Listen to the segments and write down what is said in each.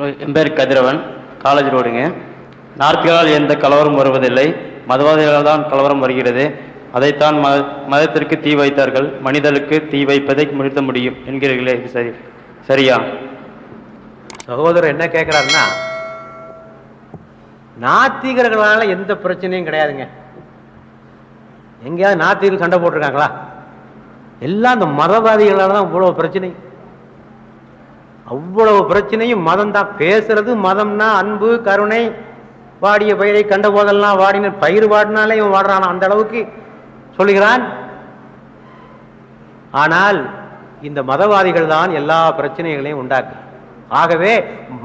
என் பேர் கதிரவன் காலேஜ் ரோடுங்க. நார்த்துகளால் எந்த கலவரம் வருவதில்லை. மதவாதிகளால் தான் கலவரம் வருகிறது. அதைத்தான் மத மதத்திற்கு தீ வைத்தார்கள். மனிதனுக்கு தீ வைப்பதை நிறுத்த முடியும் என்கிறீர்களே இது சரி. சரியா? சகோதரர் என்ன கேட்கிறாருன்னா நாத்திகர்களால் எந்த பிரச்சனையும் கிடையாதுங்க. எங்கேயாவது நாத்திகர்கள் சண்டை போட்டிருக்காங்களா? எல்லாம் அந்த மதவாதிகளால் தான் இவ்வளோ பிரச்சனை. அவ்வளவு பிரச்சனையும் மதம் தான் பேசுறது மதம்னா அன்பு கருணை. வாடிய பயிரை கண்ட போதெல்லாம் வாடின பயிர் வாடினாலே இவன் வாடுறான். அந்த அளவுக்கு சொல்லுகிறான். ஆனால் இந்த மதவாதிகள் தான் எல்லா பிரச்சனைகளையும் உண்டாக்கு. ஆகவே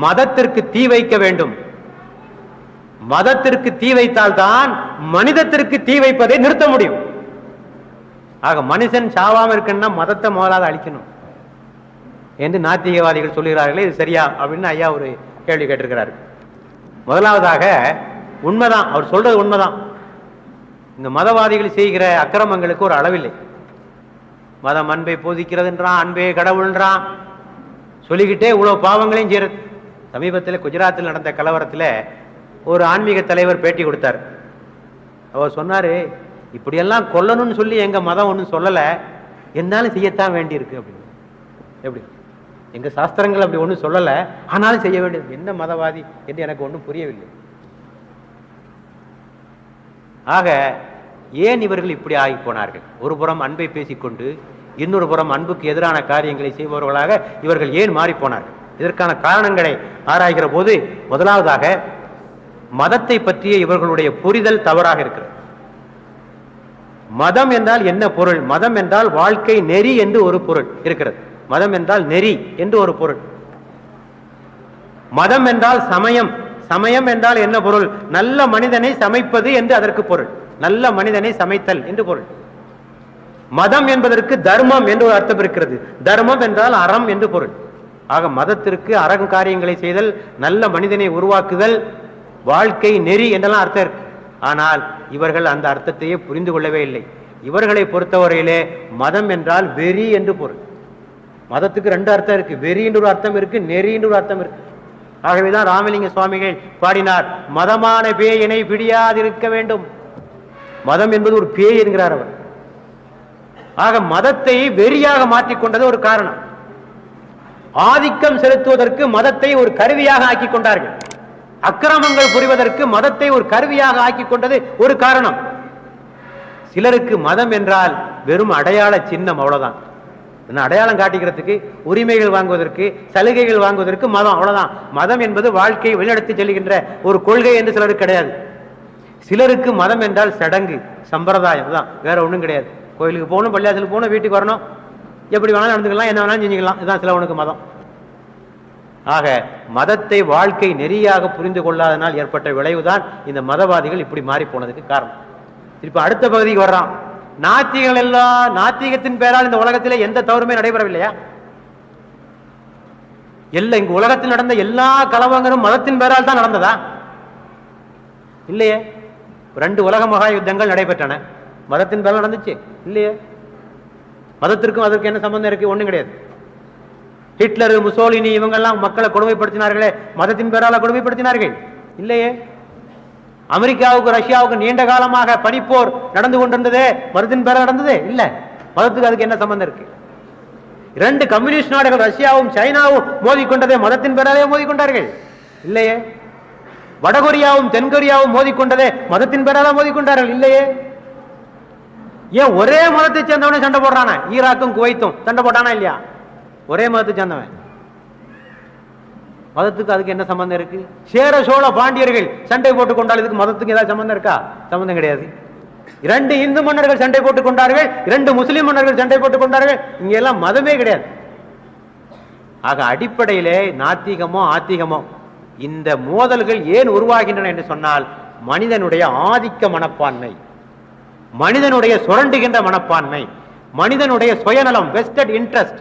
மதத்திற்கு தீ வைக்க வேண்டும். மதத்திற்கு தீ வைத்தால் தான் மனிதத்திற்கு தீ வைப்பதை நிறுத்த முடியும். ஆக மனுஷன் சாவாம இருக்குன்னா மதத்தை முதலாவது அழிக்கணும். என்று நாத்திகவாதிகள் சொல்லுகிறார்களே இது சரியா அப்படின்னு ஐயா ஒரு கேள்வி கேட்டிருக்கிறார். முதலாவதாக உண்மைதான் அவர் சொல்றது உண்மைதான். இந்த மதவாதிகள் செய்கிற அக்கிரமங்களுக்கு ஒரு அளவில்லை. மதம் அன்பை போதிக்கிறதுன்றான் அன்பே கடவுள்ன்றான் சொல்லிக்கிட்டே இவ்வளோ பாவங்களையும் செய்யறது சமீபத்தில் குஜராத்தில் நடந்த கலவரத்தில் ஒரு ஆன்மீக தலைவர் பேட்டி கொடுத்தார். அவர் சொன்னார் இப்படியெல்லாம் கொல்லணும்னு சொல்லி எங்கள் மதம் ஒன்றும் சொல்லலை. என்னாலும் செய்யத்தான் வேண்டியிருக்கு அப்படின்னு. எப்படி? எங்க சாஸ்திரங்கள் அப்படி ஒன்றும் சொல்லலை. ஆனாலும் செய்ய வேண்டியது. என்ன மதவாதி என்று எனக்கு ஒன்றும் புரியவில்லை. ஆக ஏன் இவர்கள் இப்படி ஆகி போனார்கள்? ஒரு புறம் அன்பை பேசிக்கொண்டு இன்னொரு புறம் அன்புக்கு எதிரான காரியங்களை செய்பவர்களாக இவர்கள் ஏன் மாறிப்போனார்கள் இதற்கான காரணங்களை ஆராய்கிற போது முதலாவதாக மதத்தை பற்றிய இவர்களுடைய புரிதல் தவறாக இருக்கிறது. மதம் என்றால் என்ன பொருள்? மதம் என்றால் வாழ்க்கை நெறி என்று ஒரு பொருள் இருக்கிறது. மதம் என்றால் நெறி என்று ஒரு பொருள். மதம் என்றால் சமயம். சமயம் என்றால் என்ன பொருள்? நல்ல மனிதனை சமைப்பது என்று அதற்கு பொருள். நல்ல மனிதனை சமைத்தல் என்று பொருள். மதம் என்பதற்கு தர்மம் என்று ஒரு அர்த்தம் இருக்கிறது. தர்மம் என்றால் அறம் என்று பொருள். ஆக மதத்திற்கு அறம் காரியங்களை செய்தல் நல்ல மனிதனை உருவாக்குதல் வாழ்க்கை நெறி என்றெல்லாம் அர்த்தம் இருக்கு. ஆனால் இவர்கள் அந்த அர்த்தத்தையே புரிந்து கொள்ளவே இல்லை. இவர்களை பொறுத்தவரையிலே மதம் என்றால் வெறி என்று பொருள். மதத்துக்கு ரெண்டு அர்த்தம் இருக்கு. வெறி என்று ஒரு அர்த்தம் இருக்கு நெறி என்று ஒரு அர்த்தம் இருக்கு. ஆகவேதான் ராமலிங்க சுவாமிகள் பாடினார் மதமான பேயினை பிடியாதிருக்க வேண்டும். மதம் என்பது ஒரு பேய் என்கிறார் அவர். ஆக மதத்தை வெறியாக மாற்றிக்கொண்டது ஒரு காரணம். ஆதிக்கம் செலுத்துவதற்கு மதத்தை ஒரு கருவியாக ஆக்கி கொண்டார்கள். அக்கிரமங்கள் புரிவதற்கு மதத்தை ஒரு கருவியாக ஆக்கி கொண்டது ஒரு காரணம். சிலருக்கு மதம் என்றால் வெறும் அடையாள சின்னம் அவ்வளவுதான். அடையாளம் காட்டிக்கிறதுக்கு உரிமைகள் வாங்குவதற்கு சலுகைகள் வாங்குவதற்கு மதம் அவ்வளவுதான். மதம் என்பது வாழ்க்கையை வழிநடத்தி செல்கின்ற ஒரு கொள்கை என்று சிலருக்கு கிடையாது. சிலருக்கு மதம் என்றால் சடங்கு சம்பிரதாயம் தான் வேற ஒன்றும் கிடையாது. கோயிலுக்கு போகணும் பள்ளியாசலுக்கு போகணும் வீட்டுக்கு வரணும். எப்படி வேணாலும் நடந்துக்கலாம் என்ன வேணாலும் செஞ்சுக்கலாம். இதுதான் சிலவனுக்கு மதம். ஆக மதத்தை வாழ்க்கை நெறியாக புரிந்து கொள்ளாதனால் ஏற்பட்ட விளைவுதான் இந்த மதவாதிகள் இப்படி மாறி போனதுக்கு காரணம். இப்ப அடுத்த பகுதிக்கு வர்றான். நாத்திகள் எல்லாம் நாத்திகத்தின் பேரால் இந்த உலகத்திலே எந்த தவறுமே நடைபெறவில்லையா? இல்லை இங்கு உலகத்தில் நடந்த எல்லா கலவங்களும் மதத்தின் பேரால் தான் நடந்ததா? இல்லையே. ரெண்டு உலக மகா யுத்தங்கள் நடைபெற்றன. மதத்தின் பேரால் நடந்துச்சு. இல்லையே. மதத்திற்கும் அதற்கு என்ன சம்பந்தம் இருக்கு? ஒண்ணும் கிடையாது. ஹிட்லர் முசோலினி இவங்கெல்லாம் மக்களை கொடுமைப்படுத்தினார்களே. மதத்தின் பேரால கொடுமைப்படுத்தினார்கள். இல்லையே. அமெரிக்காவுக்கு ரஷ்யாவுக்கு நீண்ட காலமாக பனிப்போர் நடந்து கொண்டிருந்ததே மதத்தின் பேர நடந்ததே? இல்ல. மதத்துக்கு அதுக்கு என்ன சம்பந்தம் இருக்கு? இரண்டு கம்யூனிஸ்ட் நாடுகள் ரஷ்யாவும் சைனாவும் மோதிக்கொண்டதே மதத்தின் பேராலே மோதிக்கொண்டார்கள். இல்லையே. வடகொரியாவும் தென்கொரியாவும் மோதிக்கொண்டதே மதத்தின் பேரால மோதிக்கொண்டார்கள். இல்லையே. ஏன் ஒரே மதத்தை சேர்ந்தவனே சண்டை போடுறானா? ஈராக்கும் குவைத்தும் சண்டை போட்டானா இல்லையா? ஒரே மதத்தை சேர்ந்தவன். மதத்துக்கு அதுக்கு என்ன சம்பந்தம் இருக்கு? சேர சோழ பாண்டியர்கள் சண்டை போட்டுக் கொண்டால் இதுக்கு மதத்துக்கு ஏதாவது சம்பந்தம் இருக்கா? சம்பந்தம் கிடையாது. இரண்டு இந்து மன்னர்கள் சண்டை போட்டுக் கொண்டார்கள் இரண்டு முஸ்லிம் மன்னர்கள் சண்டை போட்டுக் கொண்டார்கள் இங்க எல்லாம் மதமே கிடையாது. ஆக அடிப்படையிலே நாத்திகமோ ஆத்திகமோ இந்த மோதல்கள் ஏன் உருவாகின்றன என்று சொன்னால் மனிதனுடைய ஆதிக்க மனப்பான்மை மனிதனுடைய சுரண்டுகின்ற மனப்பான்மை மனிதனுடைய சுயநலம் வெஸ்டட் இன்ட்ரெஸ்ட்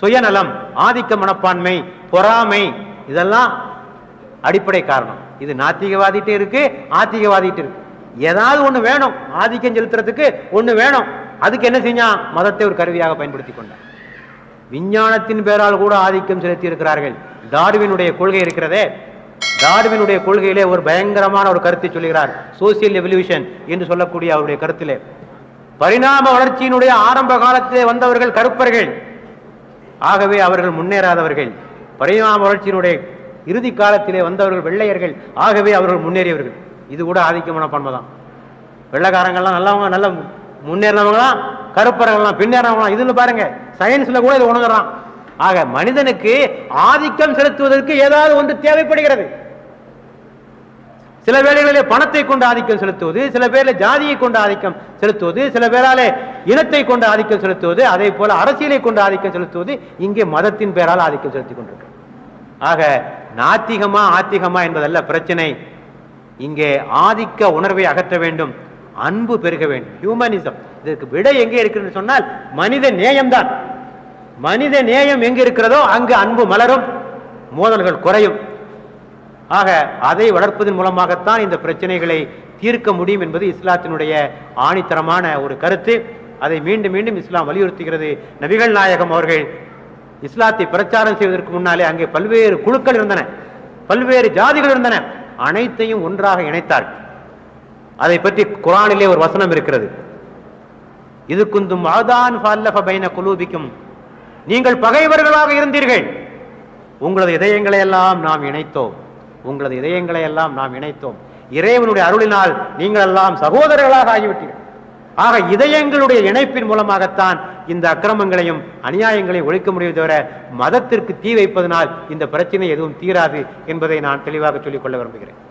சுயநலம் ஆதிக்க மனப்பான்மை பொறாமை இதெல்லாம் அடிப்படை காரணம். இது நாத்திகவாதிட்டு இருக்கு ஆத்திகவாதிட்டு இருக்கு. ஏதாவது ஒண்ணு வேணும் ஆதிக்கம் செலுத்துறதுக்கு ஒண்ணு வேணும். அதுக்கு என்ன செஞ்சான் மதத்தை ஒரு கருவியாக பயன்படுத்தி கொண்டான் விஞ்ஞானத்தின் பேரால் கூட ஆதிக்கம் செலுத்தி இருக்கிறார்கள் டார்வினுடைய கொள்கை இருக்கிறதே. டார்வினுடைய கொள்கையிலே ஒரு பயங்கரமான ஒரு கருத்தை சொல்கிறார். சோசியல் எவல்யூஷன் என்று சொல்லக்கூடிய அவருடைய கருத்திலே. பரிணாம வளர்ச்சியினுடைய ஆரம்ப காலத்திலே வந்தவர்கள் கருப்பர்கள். ஆகவே அவர்கள் முன்னேறாதவர்கள். பரிணாம வளர்ச்சியினுடைய இறுதி காலத்திலே வந்தவர்கள் வெள்ளையர்கள். ஆகவே அவர்கள் முன்னேறியவர்கள். இது கூட ஆதிக்கமான பண்பை தான் வெள்ளைக்காரங்கள்லாம் நல்லவங்க நல்ல முன்னேறினவங்களாம் கருப்பரங்கள்லாம் பின்னேறினவங்களாம் இதில் பாருங்க சயின்ஸ்ல கூட இது உணர்றான் ஆக மனிதனுக்கு ஆதிக்கம் செலுத்துவதற்கு ஏதாவது ஒன்று தேவைப்படுகிறது. சில வேளைகளிலே பணத்தை கொண்டு ஆதிக்கம் செலுத்துவது சில பேரில் ஜாதியை கொண்டு ஆதிக்கம் செலுத்துவது சில பேராலே இனத்தை கொண்டு ஆதிக்கம் செலுத்துவது அதே போல அரசியலை கொண்டு ஆதிக்கம் செலுத்துவது இங்கே மதத்தின் பெயரால் ஆதிக்கம் செலுத்திக் கொண்டிருக்கு. ஆக நாத்திகமா ஆத்திகமா என்பதல்ல பிரச்சனை. இங்கே ஆதிக்க உணர்வை அகற்ற வேண்டும் அன்பு பெருக வேண்டும். ஹியூமனிசம் இதற்கு விடை எங்கே இருக்கிறது சொன்னால் மனித நேயம்தான். மனித நேயம் எங்க இருக்கிறதோ அங்கு அன்பு மலரும் மோதல்கள் குறையும். ஆக அதை வளர்ப்பதன் மூலமாகத்தான் இந்த பிரச்சனைகளை தீர்க்க முடியும் என்பது இஸ்லாத்தினுடைய ஆணித்தரமான ஒரு கருத்து. அதை மீண்டும் மீண்டும் இஸ்லாம் வலியுறுத்துகிறது. நபிகள் நாயகம் அவர்கள் இஸ்லாத்தை பிரச்சாரம் செய்வதற்கு முன்னாலே அங்கே பல்வேறு குழுக்கள் இருந்தன. பல்வேறு ஜாதிகள் இருந்தன. அனைத்தையும் ஒன்றாக இணைத்தார் அதை பற்றி குரானிலே ஒரு வசனம் இருக்கிறது. இது குந்தும் ஆதான் குலூபிக்கும். நீங்கள் பகைவர்களாக இருந்தீர்கள். உங்களது இதயங்களை எல்லாம் நாம் இணைத்தோம். உங்களது இதயங்களை எல்லாம் நாம் இணைத்தோம். இறைவனுடைய அருளினால் நீங்கள் எல்லாம் சகோதரர்களாக ஆகிவிட்டீர்கள். ஆக இதயங்களுடைய இணைப்பின் மூலமாகத்தான் இந்த அக்கிரமங்களையும் அநியாயங்களையும் ஒழிக்க முடியும் தவிர மதத்திற்கு தீ வைப்பதனால் இந்த பிரச்சனை எதுவும் தீராது என்பதை நான் தெளிவாக சொல்லிக் கொள்ள விரும்புகிறேன்.